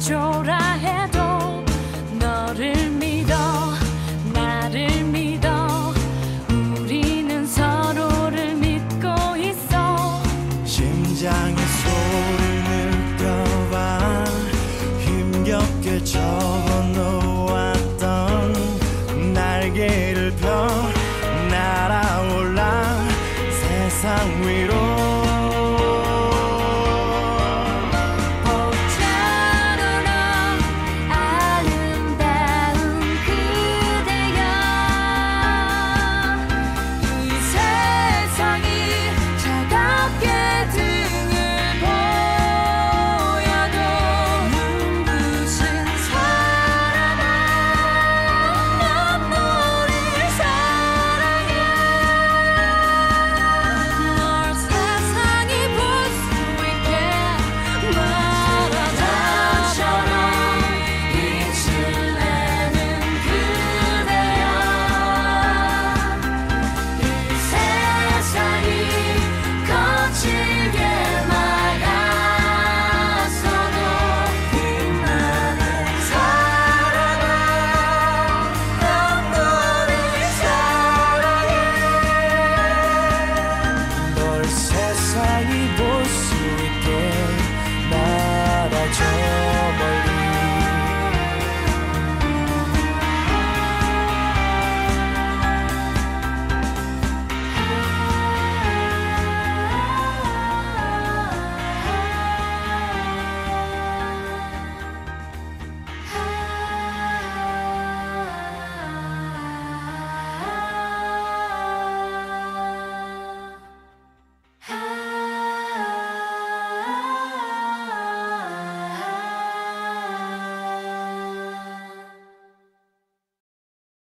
초라해도 너를 믿어 나를 믿어. 우리는 서로를 믿고 있어. 심장의 소리를 느껴봐. 힘겹게 접어놓았던 날개를 펴. 날아올라 세상 위로